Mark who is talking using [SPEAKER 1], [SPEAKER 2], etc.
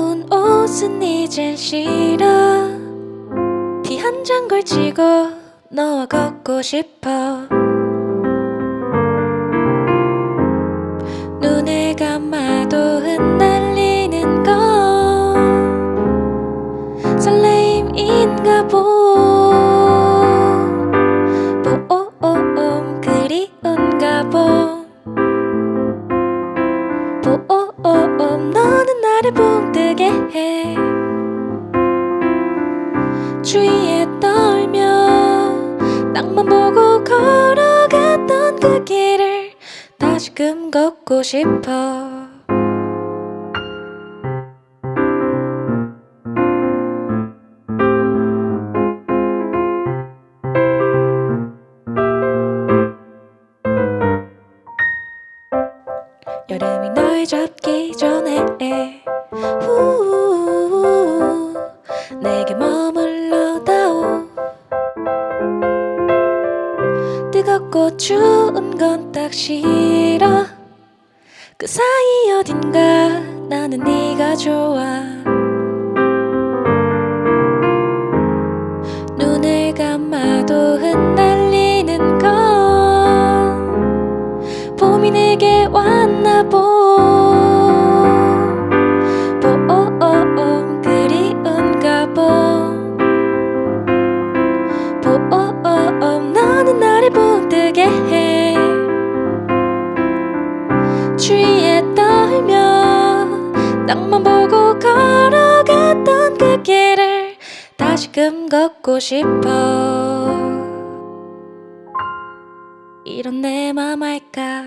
[SPEAKER 1] 더운 옷은 네 이젠 싫어. 티한장 걸치고 너와 걷고 싶어. 다시금 걷고 싶어. 여름이 널 잡기 전에 뜨겁고 추운 건 딱 싫어. 그 사이 어딘가 나는 네가 좋아. 눈을 감아도 흩날리는 건 봄이 내게 왔나 보보 땅만 보고 걸어갔던 그 길을 다시금 걷고 싶어. 이런 내 맘 알까